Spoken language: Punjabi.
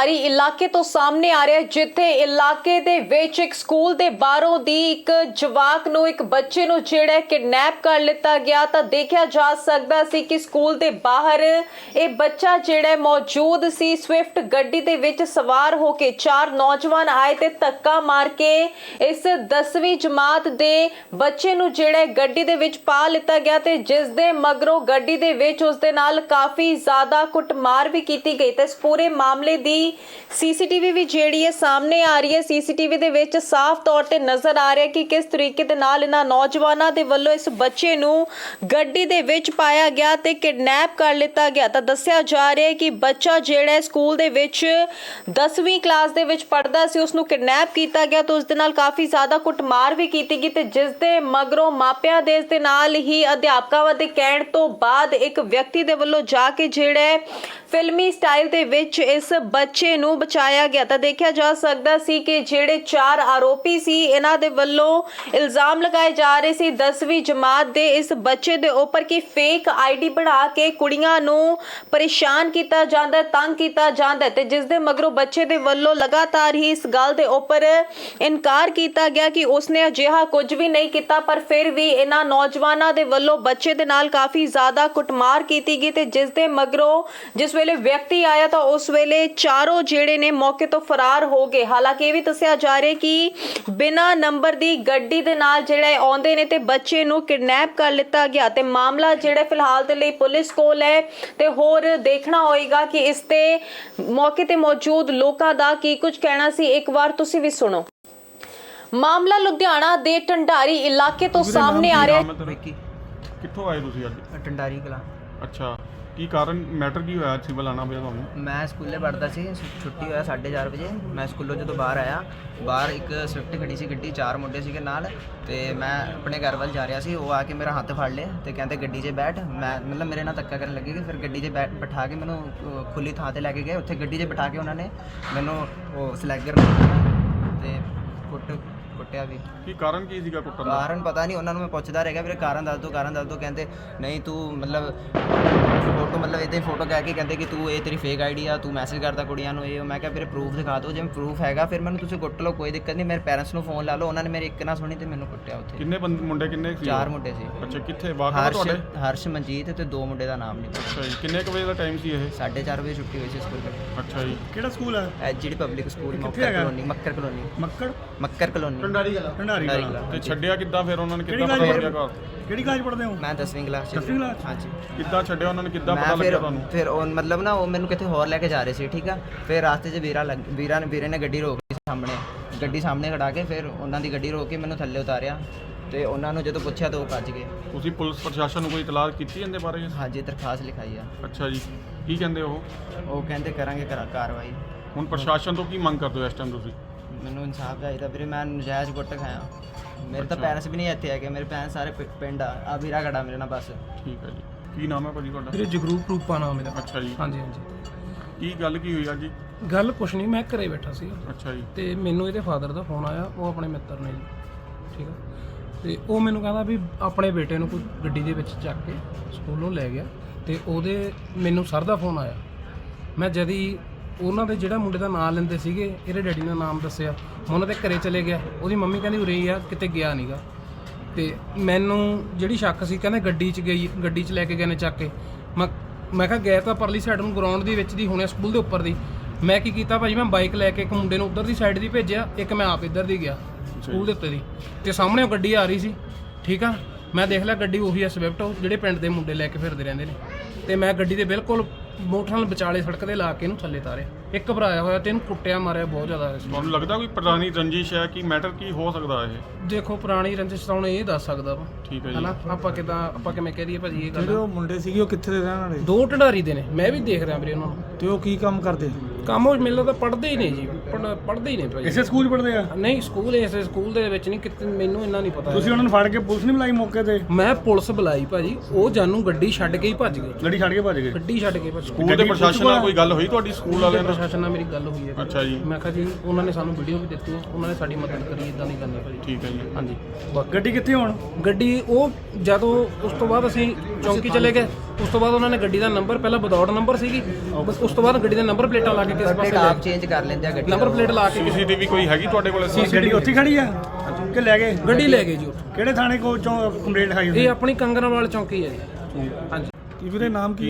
ਢੰਡਾਰੀ ਇਲਾਕੇ ਤੋਂ ਸਾਹਮਣੇ ਆ ਰਿਹਾ ਜਿੱਥੇ ਇਲਾਕੇ ਦੇ ਵਿੱਚ ਇੱਕ ਸਕੂਲ ਦੇ ਬਾਹਰੋਂ ਦੀ ਇੱਕ ਜਵਾਕ ਨੂੰ, ਇੱਕ ਬੱਚੇ ਨੂੰ ਜਿਹੜਾ ਕਿਡਨੈਪ ਕਰ ਲਿੱਤਾ ਗਿਆ। ਤਾਂ ਦੇਖਿਆ ਜਾ ਸਕਦਾ ਸੀ ਕਿ ਸਕੂਲ ਦੇ ਬਾਹਰ ਇਹ ਬੱਚਾ ਜਿਹੜਾ ਮੌਜੂਦ ਸੀ। ਸਵਿਫਟ ਗੱਡੀ ਦੇ ਵਿੱਚ ਸਵਾਰ ਹੋ ਕੇ ਚਾਰ ਨੌਜਵਾਨ ਆਏ ਤੇ ਧੱਕਾ ਮਾਰ ਕੇ ਇਸ 10ਵੀਂ ਜਮਾਤ ਦੇ ਬੱਚੇ ਨੂੰ ਜਿਹੜਾ ਗੱਡੀ ਦੇ ਵਿੱਚ ਪਾ ਲਿੱਤਾ ਗਿਆ ਤੇ ਜਿਸ ਦੇ ਮਗਰੋਂ ਗੱਡੀ ਦੇ ਵਿੱਚ ਉਸ ਦੇ ਨਾਲ ਕਾਫੀ ਜ਼ਿਆਦਾ ਕੁੱਟਮਾਰ ਵੀ ਕੀਤੀ ਗਈ। ਤੇ ਇਸ ਪੂਰੇ ਮਾਮਲੇ ਦੀ ਸੀਸੀਟੀਵੀ ਵੀ ਜਿਹੜੀ ਹੈ ਸਾਹਮਣੇ ਆ ਰਹੀ ਹੈ। ਸੀਸੀਟੀਵੀ ਦੇ ਵਿੱਚ ਸਾਫ਼ ਤੌਰ ਤੇ ਨਜ਼ਰ ਆ ਰਿਹਾ ਕਿ ਕਿਸ ਤਰੀਕੇ ਦੇ ਨਾਲ ਇਹਨਾਂ ਨੌਜਵਾਨਾਂ ਦੇ ਵੱਲੋਂ ਇਸ ਬੱਚੇ ਨੂੰ ਗੱਡੀ ਦੇ ਵਿੱਚ ਪਾਇਆ ਗਿਆ ਤੇ ਕਿਡਨੈਪ ਕਰ ਲਿੱਤਾ ਗਿਆ। ਤਾਂ ਦੱਸਿਆ ਜਾ ਰਿਹਾ ਹੈ ਕਿ ਬੱਚਾ ਜਿਹੜਾ ਸਕੂਲ ਦੇ ਵਿੱਚ 10ਵੀਂ ਕਲਾਸ ਦੇ ਵਿੱਚ ਪੜ੍ਹਦਾ ਸੀ ਉਸ ਨੂੰ ਕਿਡਨੈਪ ਕੀਤਾ ਗਿਆ ਤੇ ਉਸ ਦੇ ਨਾਲ ਕਾਫੀ ਜ਼ਿਆਦਾ ਕੁੱਟਮਾਰ ਵੀ ਕੀਤੀ ਗਈ ਤੇ ਜਿਸ ਦੇ ਮਗਰੋਂ ਮਾਪਿਆਂ ਦੇ ਇਸ ਦੇ ਨਾਲ ਹੀ ਅਧਿਆਪਕਾਂ ਦੇ ਕਹਿਣ ਤੋਂ ਬਾਅਦ ਇੱਕ ਵਿਅਕਤੀ ਦੇ ਵੱਲੋਂ ਜਾ ਕੇ ਜਿਹੜਾ ਫਿਲਮੀ ਸਟਾਈਲ ਦੇ ਵਿੱਚ ਇਸ ਬੱਚੇ ਨੂੰ ਬਚਾਇਆ ਗਿਆ ਤਾਂ ਦੇਖਿਆ ਜਾ ਸਕਦਾ ਸੀ ਕਿ ਜਿਹੜੇ ਚਾਰ ਆਰੋਪੀ ਸੀ, ਇਹਨਾਂ ਦੇ ਵੱਲੋਂ ਇਲਜ਼ਾਮ ਲਗਾਏ ਜਾ ਰਹੇ ਸੀ 10ਵੀਂ ਜਮਾਤ ਦੇ ਇਸ ਬੱਚੇ ਦੇ ਉੱਪਰ ਕਿ ਫੇਕ ਆਈਡੀ ਬਣਾ ਕੇ ਕੁੜੀਆਂ ਨੂੰ ਪਰੇਸ਼ਾਨ ਕੀਤਾ ਜਾਂਦਾ, ਤੰਗ ਕੀਤਾ ਜਾਂਦਾ ਤੇ ਜਿਸ ਦੇ ਮਗਰੋਂ ਬੱਚੇ ਦੇ ਵੱਲੋਂ ਲਗਾਤਾਰ ਹੀ ਇਸ ਗੱਲ ਦੇ ਉੱਪਰ ਇਨਕਾਰ ਕੀਤਾ ਗਿਆ ਕਿ ਉਸਨੇ ਅਜਿਹਾ ਕੁਝ ਵੀ ਨਹੀਂ ਕੀਤਾ, ਪਰ ਫਿਰ ਵੀ ਇਹਨਾਂ ਨੌਜਵਾਨਾਂ ਦੇ ਵੱਲੋਂ ਬੱਚੇ ਦੇ ਨਾਲ ਕਾਫੀ ਜ਼ਿਆਦਾ ਕੁੱਟਮਾਰ ਕੀਤੀ ਗਈ ਤੇ ਜਿਸ ਦੇ ਮਗਰੋਂ ਜਿਸ ਵੇਲੇ ਵਿਅਕਤੀ ਆਇਆ ਤਾਂ ਉਸ ਵੇਲੇ ਚਾਰ ਜਿਹੜੇ ਨੇ ਮੌਕੇ ਤੋਂ ਫਰਾਰ ਹੋ ਗਏ। ਹਾਲਾਂਕਿ ਇਹ ਵੀ ਦੱਸਿਆ ਜਾ ਰਿਹਾ ਕਿ ਬਿਨਾਂ ਨੰਬਰ ਦੀ ਗੱਡੀ ਦੇ ਨਾਲ ਜਿਹੜਾ ਆਉਂਦੇ ਨੇ ਤੇ ਬੱਚੇ ਨੂੰ ਕਿਡਨੈਪ ਕਰ ਲਿੱਤਾ ਗਿਆ ਤੇ ਮਾਮਲਾ ਜਿਹੜਾ ਫਿਲਹਾਲ ਦੇ ਲਈ ਪੁਲਿਸ ਕੋਲ ਹੈ ਤੇ ਹੋਰ ਦੇਖਣਾ ਹੋਏਗਾ ਕਿ ਇਸ ਤੇ ਮੌਕੇ ਤੇ ਮੌਜੂਦ ਲੋਕਾਂ ਦਾ ਕੀ ਕੁਝ ਕਹਿਣਾ ਸੀ। ਇੱਕ ਵਾਰ ਤੁਸੀਂ ਵੀ ਸੁਣੋ। ਮਾਮਲਾ ਲੁਧਿਆਣਾ ਦੇ ਢੰਡਾਰੀ ਇਲਾਕੇ ਤੋਂ ਸਾਹਮਣੇ ਆ ਰਿਹਾ ਹੈ? ਕਿੱਥੋਂ ਆਏ ਤੁਸੀਂ ਅੱਜ? ਟੰਡਾਰੀ ਕਲਾ। ਅੱਛਾ। ਕੀ ਕਾਰਨ ਮੈਟਰ ਕੀ ਹੋਇਆ ਸਿਵਲ ਆਣਾ ਪਿਆ ਤੁਹਾਨੂੰ? ਮੈਂ ਸਕੂਲੇ ਪੜ੍ਹਦਾ ਸੀ ਛੁੱਟੀ ਹੋਇਆ 4:30 ਵਜੇ। ਮੈਂ ਸਕੂਲੋਂ ਜਦੋਂ ਬਾਹਰ ਆਇਆ ਬਾਹਰ ਇੱਕ ਸਵਿਫਟ ਖੜੀ ਸੀ ਗੱਡੀ ਚਾਰ ਮੁੰਡੇ ਸੀਗੇ ਨਾਲ ਤੇ ਮੈਂ ਆਪਣੇ ਘਰ ਵੱਲ ਜਾ ਰਿਹਾ ਸੀ ਉਹ ਆ ਕੇ ਮੇਰਾ ਹੱਥ ਫੜ ਲਿਆ ਤੇ ਕਹਿੰਦੇ ਗੱਡੀ 'ਚ ਬੈਠ। ਮੈਂ ਮਤਲਬ ਮੇਰੇ ਨਾਲ ਧੱਕਾ ਕਰਨ ਲੱਗੇ ਕਿ ਫਿਰ ਗੱਡੀ 'ਚ ਬੈਠ ਬਿਠਾ ਕੇ ਮੈਨੂੰ ਅਹ, ਖੁੱਲੀ ਥਾਂ ਤੇ ਲੈ ਕੇ ਗਏ। ਉੱਥੇ ਗੱਡੀ 'ਚ ਬਿਠਾ ਕੇ ਉਹਨਾਂ ਨੇ ਮੈਨੂੰ ਉਹ ਸਲੈਗਰ ਤੇ ਕੁੱਟ ਕੁੱਟਿਆ ਵੀ। ਕੀ ਕਾਰਨ ਕੀ ਸੀਗਾ ਕੁੱਟਣ ਦਾ? ਕਾਰਨ ਪਤਾ ਨਹੀਂ ਉਹਨਾਂ ਨੂੰ ਮੈਂ ਪੁੱਛਦਾ ਰਹਿ ਗਿਆ ਵੀਰੇ ਕਾਰਨ ਦੱਸ ਦੋ ਕਾਰਨ ਦੱਸ ਦੋ ਕਹਿੰਦੇ ਨਹੀਂ ਤੂੰ ਮਤਲਬ ਫੋਟੋ ਮਤਲਬ ਇਦਾਂ ਹੀ ਫੋਟੋ ਕਹਿ ਕੇ ਕਹਿੰਦੇ ਕਿ ਤੂੰ ਇਹ ਤੇਰੀ ਫੇਕ ਆਈਡੀ ਆ ਤੂੰ ਮੈਸੇਜ ਕਰਦਾ ਕੁੜੀਆਂ ਨੂੰ ਇਹ ਉਹ। ਮੈਂ ਕਿਹਾ ਵੀਰੇ ਪ੍ਰੂਫ ਦਿਖਾ ਦਿਓ ਜੇ ਪ੍ਰੂਫ ਹੈਗਾ ਫਿਰ ਮੈਨੂੰ ਤੁਸੀਂ ਕੁੱਟ ਲਓ ਕੋਈ ਦਿੱਕਤ ਨਹੀਂ। ਮੇਰੇ ਪੈਰੈਂਟਸ ਨੂੰ ਫੋਨ ਲਾ ਲਓ ਉਹਨਾਂ ਨੇ ਮੇਰੀ ਇੱਕ ਨਾ ਸੁਣੀ ਤੇ ਮੈਨੂੰ ਕੁੱਟਿਆ ਉੱਥੇ। ਕਿੰਨੇ ਬੰਦੇ ਮੁੰਡੇ ਕਿੰਨੇ ਸੀ? ਚਾਰ? ਮੁੰਡੇ ਸੀ। ਅੱਛਾ ਕਿੱਥੇ? ਵਾਕਫ ਹਰਸ਼ ਤੁਹਾਡੇ? ਹਰਸ਼ ਮਨਜੀਤ ਤੇ ਦੋ ਮੁੰਡੇ ਦਾ ਨਾਮ ਨਹੀਂ ਅੱਛਾ ਜੀ ਕਿੰਨੇ ਕੁ ਵਜੇ ਦਾ ਟਾਈਮ ਸੀ ਇਹ? 4:30 ਵਜੇ ਛੁੱਟੀ ਹੋਈ ਸੀ ਸਕੂਲ ਤੋਂ ਅੱਛਾ ਜੀ। ਕਿਹੜਾ ਸਕੂਲ ਹੈ ਐਚਡੀ ਪਬਲਿਕ ਸਕੂਲ ਮੱਕਰ ਹੈਗਾ? Colony Makkar colony. Makkar? Makkar colony. Dhandari Kalan Kalan Kalan. ਤੇ ਛੱਡਿਆ ਕਿੱਦਾਂ ਫਿਰ ਉਹਨਾਂ ਨੇ ਕਿੱਦਾਂ ਪਤਾ ਲੱਗਿਆ ਘਰ? ਕਿਹੜੀ ਕਲਾਸ ਪੜ੍ਹਦੇ ਹੋ? ਮੈਂ 10ਵੀਂ ਕਲਾਸ ਚ। ਦਸਵੀਂ ਕਲਾਸ ਚ? ਹਾਂਜੀ। ਕਿੱਦਾਂ ਛੱਡਿਆ ਉਹਨਾਂ ਨੇ ਕਿੱਦਾਂ ਪਤਾ ਮੈਂ ਲੱਗਿਆ ਤੁਹਾਨੂੰ? ਫਿਰ ਉਹ ਮਤਲਬ ਨਾ ਉਹ ਮੈਨੂੰ ਕਿਤੇ ਹੋਰ ਲੈ ਕੇ ਜਾ ਰਹੇ ਸੀ ਠੀਕ ਆ? ਫਿਰ ਰਾਸਤੇ 'ਚ ਵੀਰਾ ਲੱਗ ਵੀਰਾ ਨੇ ਵੀਰੇ ਨੇ ਗੱਡੀ ਰੋਕ ਲਈ ਸਾਹਮਣੇ। ਗੱਡੀ ਸਾਹਮਣੇ ਖੜਾ ਕੇ ਫਿਰ ਉਹਨਾਂ ਦੀ ਗੱਡੀ ਰੋਕ ਕੇ ਮੈਨੂੰ ਥੱਲੇ ਉਤਾਰਿਆ ਤੇ ਉਹਨਾਂ ਨੂੰ ਜਦੋਂ ਪੁੱਛਿਆ ਤਾਂ ਉਹ ਭੱਜ ਗਏ। ਤੁਸੀਂ ਪੁਲਿਸ ਪ੍ਰਸ਼ਾਸਨ ਨੂੰ ਕੋਈ ਇਤਲਾਹ ਕੀਤੀ ਇਹਦੇ ਬਾਰੇ? ਹਾਂਜੀ ਦਰਖਾਸਤ ਲਿਖਾਈ ਆ। ਅੱਛਾ ਜੀ। ਕੀ ਕਹਿੰਦੇ ਉਹ? ਉਹ ਕਹਿੰਦੇ ਕਰਾਂਗੇ ਕਰਾ ਕਾਰਵਾਈ। ਹੁਣ ਪ੍ਰਸ਼ਾਸਨ ਤੋਂ ਕੀ ਮੰਗ ਕਰਦੇ ਹੋ ਇਸ ਟਾਈਮ ਤੁਸੀਂ? ਮੈਨੂੰ ਇਨਸਾਫ ਚਾਹੀਦਾ ਵੀਰੇ ਮੈਂ ਨਜਾਇਜ਼ ਕੁੱਟ ਖਾਇਆ ਮੇਰੇ ਤਾਂ। ਪੈਰੈਂਟਸ ਵੀ ਨਹੀਂ ਇੱਥੇ ਹੈਗੇ ਮੇਰੇ ਪੈਰੈਂਟਸ ਸਾਰੇ ਪਿ- ਪਿੰਡ ਆ ਆ ਵੀਰਾ ਖੜਾ ਮੇਰੇ ਨਾਲ ਬਸ। ਠੀਕ ਹੈ ਜੀ। ਕੀ ਨਾਮ ਹੈ ਭਾਜੀ ਤੁਹਾਡਾ? ਵੀਰੇ ਜਗਰੂਪ ਰੂਪਾ ਨਾਮ ਇਹਦਾ। ਅੱਛਾ ਜੀ। ਹਾਂਜੀ ਹਾਂਜੀ। ਕੀ ਗੱਲ ਕੀ ਹੋਈ ਅੱਜ? ਜੀ ਗੱਲ ਕੁਛ ਨਹੀਂ ਮੈਂ ਘਰੇ ਬੈਠਾ ਸੀ ਅੱਛਾ ਜੀ। ਤੇ ਮੈਨੂੰ ਇਹਦੇ ਫਾਦਰ ਦਾ ਫੋਨ ਆਇਆ ਉਹ ਆਪਣੇ ਮਿੱਤਰ ਨੇ ਜੀ। ਠੀਕ ਆ? ਤੇ ਉਹ ਮੈਨੂੰ ਕਹਿੰਦਾ ਵੀ ਆਪਣੇ ਬੇਟੇ ਨੂੰ ਕੋਈ ਗੱਡੀ ਦੇ ਵਿੱਚ ਚੱਕ ਕੇ ਸਕੂਲੋਂ ਲੈ ਗਿਆ। ਤੇ ਉਹਦੇ ਮੈਨੂੰ ਸਰ ਦਾ ਫੋਨ ਆਇਆ। ਮੈਂ ਜਦ ਹੀ ਉਹਨਾਂ ਦੇ ਜਿਹੜਾ ਮੁੰਡੇ ਦਾ ਨਾਮ ਲੈਂਦੇ ਸੀਗੇ, ਇਹਦੇ ਡੈਡੀ ਨੇ ਨਾਮ ਦੱਸਿਆ। ਮੈਂ ਉਹਨਾਂ ਦੇ ਘਰੇ ਚਲੇ ਗਿਆ। ਉਹਦੀ ਮੰਮੀ ਕਹਿੰਦੀ ਉਰੇ ਹੀ ਆ, ਕਿਤੇ ਗਿਆ ਨਹੀਂਗਾ ਤੇ ਮੈਨੂੰ ਜਿਹੜੀ ਸ਼ੱਕ ਸੀ, ਕਹਿੰਦੇ ਗੱਡੀ 'ਚ ਗਈ, ਗੱਡੀ 'ਚ ਲੈ ਕੇ ਗਏ ਨੇ ਚੱਕ ਕੇ। ਮੈਂ ਮੈਂ ਕਿਹਾ ਗਏ ਤਾਂ ਪਰਲੀ ਸਾਈਡ ਨੂੰ ਗਰਾਊਂਡ ਦੇ ਵਿੱਚ ਦੀ, ਹੋਣੇ ਸਕੂਲ ਦੇ ਉੱਪਰ ਦੀ। ਮੈਂ ਕੀ ਕੀਤਾ, ਭਾਜੀ, ਮੈਂ ਬਾਈਕ ਲੈ ਕੇ ਇੱਕ ਮੁੰਡੇ ਨੂੰ ਉਧਰ ਦੀ ਸਾਈਡ ਦੀ ਭੇਜਿਆ, ਇੱਕ ਮੈਂ ਆਪ ਇੱਧਰ ਦੀ ਗਿਆ ਸਕੂਲ ਦੇ ਉੱਤੇ ਦੀ। ਤੇ ਸਾਹਮਣੇ ਉਹ ਗੱਡੀ ਆ ਰਹੀ ਸੀ, ਠੀਕ ਆ? ਮੈਂ ਦੇਖ ਲਿਆ ਗੱਡੀ ਉਹੀ ਆ, ਸਵਿਫਟ, ਉਹ ਜਿਹੜੇ ਪਿੰਡ ਦੇ ਮੁੰਡੇ ਲੈ ਕੇ ਫਿਰਦੇ ਰਹਿੰਦੇ ਨੇ। ਤੇ ਮੈਂ ਗੱਡੀ ਦੇ ਬਿਲਕੁਲ ਮੋਟਰਸਾਈਕਲ ਵਿਚਾਲੇ ਸੜਕ ਤੇ ਲਾ ਕੇ ਇਹਨੂੰ ਥੱਲੇ ਤਾਰਿਆ। ਇੱਕ ਭਰਾਇਆ ਹੋਇਆ ਤੇ ਇਹਨੂੰ ਕੁੱਟਿਆ ਮਾਰਿਆ ਬਹੁਤ ਜ਼ਿਆਦਾ ਸੀ ਤੁਹਾਨੂੰ ਲੱਗਦਾ ਕੋਈ ਪੁਰਾਣੀ ਰੰਜਿਸ਼ ਹੈ ਕਿ ਮੈਟਰ ਕੀ ਹੋ ਸਕਦਾ ਇਹ? ਦੇਖੋ ਪੁਰਾਣੀ ਰੰਜਿਸ਼ ਤਾਂ ਹੁਣ ਇਹ ਦੱਸ ਸਕਦਾ ਵਾ। ਠੀਕ ਹੈ ਜੀ। ਹਨਾ? ਆਪਾਂ ਕਿਦਾਂ ਆਪਾਂ ਕਿਵੇਂ ਕਹਿ ਦਈਏ ਭਾਜੀ ਇਹ ਜਿਹੜੇ ਗੱਲ ਉਹ ਮੁੰਡੇ ਸੀਗੇ ਉਹ ਕਿੱਥੇ ਦੇ ਰਹਿਣ ਵਾਲੇ? ਦੋ ਢੰਡਾਰੀ ਦੇ ਨੇ। ਮੈਂ ਵੀ ਦੇਖ ਰਿਹਾ ਵੀਰੇ ਉਹਨਾਂ ਨੂੰ। ਤੇ ਉਹ ਕੀ ਕੰਮ ਕਰਦੇ? ਕੰਮ ਉਹ ਮੈਨੂੰ ਤਾਂ ਪੜ੍ਹਦੇ ਹੀ ਨੇ ਜੀ ਪੜ੍ਹ- ਪੜ੍ਹਦੇ ਹੀ ਨੇ ਭਾਜੀ ਇਸੇ ਸਕੂਲ ਪੜ੍ਹਦੇ ਆ? ਨਹੀਂ ਸਕੂਲ ਇਸੇ ਸਕੂਲ ਦੇ ਵਿੱਚ ਨਹੀਂ ਕਿਤੇ ਮੈਨੂੰ ਇੰਨਾ ਨਹੀਂ ਪਤਾ। ਤੁਸੀਂ ਉਹਨਾਂ ਨੂੰ ਫੜ ਕੇ ਪੁਲਿਸ ਨਹੀਂ ਬੁਲਾਈ ਮੌਕੇ ਤੇ? ਮੈਂ ਪੁਲਿਸ ਬੁਲਾਈ ਭਾਜੀ ਉਹ ਜਾਨੂੰ ਗੱਡੀ ਛੱਡ ਕੇ ਹੀ ਭੱਜ ਗਏ। ਗੱਡੀ ਛੱਡ ਕੇ ਭੱਜ ਗਏ? ਗੱਡੀ ਛੱਡ ਕੇ ਭੱਜ ਗਏ। ਸਕੂਲ ਦੇ ਪ੍ਰਸ਼ਾਸਨ ਨਾਲ ਕੋਈ ਗੱਲ ਹੋਈ ਤੁਹਾਡੀ ਸਕੂਲ ਵਾਲਿਆਂ ਨਾਲ? ਪ੍ਰਸ਼ਾਸਨ ਨਾਲ ਮੇਰੀ ਗੱਲ ਹੋਈ ਹੈ। ਅੱਛਾ ਜੀ। ਮੈਂ ਕਿਹਾ ਜੀ ਉਹਨਾਂ ਨੇ ਸਾਨੂੰ ਵੀਡੀਓ ਵੀ ਦਿੱਤੀਆਂ ਉਹਨਾਂ ਨੇ ਸਾਡੀ ਮਦਦ ਕਰੀ ਇਦਾਂ ਦੀ ਗੱਲ ਹੈ ਭਾਜੀ। ਠੀਕ ਹੈ ਜੀ। ਹਾਂਜੀ। ਗੱਡੀ ਕਿੱਥੇ ਹੁਣ? ਗੱਡੀ ਉਹ ਜਦੋਂ ਉਸ ਤੋਂ ਬਾਅਦ ਅਸੀਂ ਚੌਂਕੀ ਚਲੇ ਗਏ। ਉਸ ਤੋਂ ਬਾਅਦ ਉਹਨਾਂ ਨੇ ਗੱਡੀ ਦਾ ਨੰਬਰ ਪਹਿਲਾਂ ਵਿਦਆਊਟ ਨੰਬਰ ਸੀਗੀ। ਬਸ ਉਸ ਤੋਂ ਬਾਅਦ ਗੱਡੀ ਦੇ ਨੰਬਰ ਪਲੇਟਾਂ ਲਾ ਕੇ ਕਿਸੇ ਪਾਸੇ ਲੈ ਆਪ ਚੇਂਜ ਕਰ ਲੈਂਦੇ ਆ ਗੱਡੀ ਨੰਬਰ ਪਲੇਟ ਲਾ ਕੇ ਸੀਸੀਟੀਵੀ ਕੋਈ ਹੈਗੀ ਤੁਹਾਡੇ ਕੋਲ? ਗੱਡੀ ਉੱਥੇ ਖੜੀ ਆ? ਕਿ ਲੈ ਗਏ? ਗੱਡੀ ਲੈ ਗਏ ਜੀ ਉੱਥੋਂ। ਕਿਹੜੇ ਥਾਣੇ ਕੋ ਚੋਂ ਕੰਪਲੇਂਟ ਖਾਈ ਇਹ ਆਪਣੀ ਕੰਗਨਾਵਾਲ ਚੌਂਕੀ ਹੈ ਜੀ। ਹਾਂਜੀ। ਕੀ ਵੀਰੇ ਨਾਮ ਕੀ?